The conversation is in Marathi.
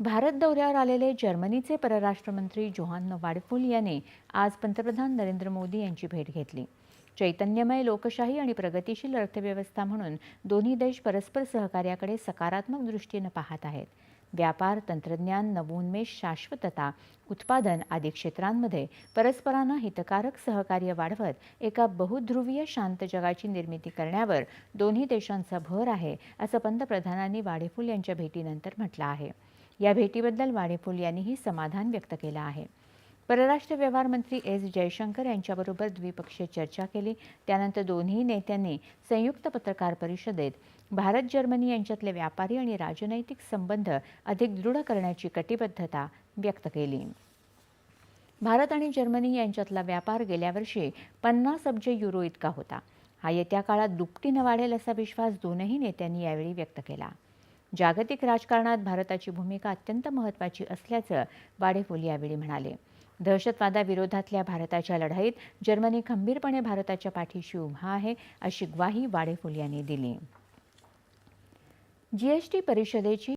भारत दौऱ्यावर आलेले जर्मनीचे परराष्ट्रमंत्री जोहान वाडफुल यांनी आज पंतप्रधान नरेंद्र मोदी यांची भेट घेतली. चैतन्यमय लोकशाही आणि प्रगतिशील अर्थव्यवस्था म्हणून दोन्ही देश परस्पर सहकार्याकडे सकारात्मक दृष्टीनं पाहत आहेत. व्यापार तंत्रज्ञान नवोन्मेष शाश्वतता उत्पादन आदी क्षेत्रांमध्ये परस्परांना हितकारक सहकार्य वाढवत एका बहुध्रुवीय शांत जगाची निर्मिती करण्यावर दोन्ही देशांचा भर आहे असं पंतप्रधानांनी वाडेफुल यांच्या भेटीनंतर म्हटलं आहे. या भेटीबद्दल वाडेफुल यांनीही समाधान व्यक्त केलं आहे. परराष्ट्र व्यवहार मंत्री एस जयशंकर यांच्याबरोबर द्विपक्षीय चर्चा केली. त्यानंतर दोन्ही नेत्यांनी संयुक्त पत्रकार परिषदेत भारत जर्मनी यांच्यातले व्यापारी आणि राजनैतिक संबंध अधिक दृढ करण्याची कटिबद्धता व्यक्त केली. भारत आणि जर्मनी यांच्यातला व्यापार गेल्या वर्षी पन्नास अब्ज युरो इतका होता. हा येत्या काळात दुपटीनं वाढेल असा विश्वास दोनही नेत्यांनी यावेळी व्यक्त केला. जागतिक राजकारणात भारताची भूमिका अत्यंत महत्त्वाची असल्याचं वाडेफोल यावेळी म्हणाले. दहशतवादाविरोधातल्या भारताच्या लढाईत जर्मनी खंबीरपणे भारताच्या पाठीशी उभा आहे अशी ग्वाही वाडेफोल यांनी दिली. जीएसटी परिषदेची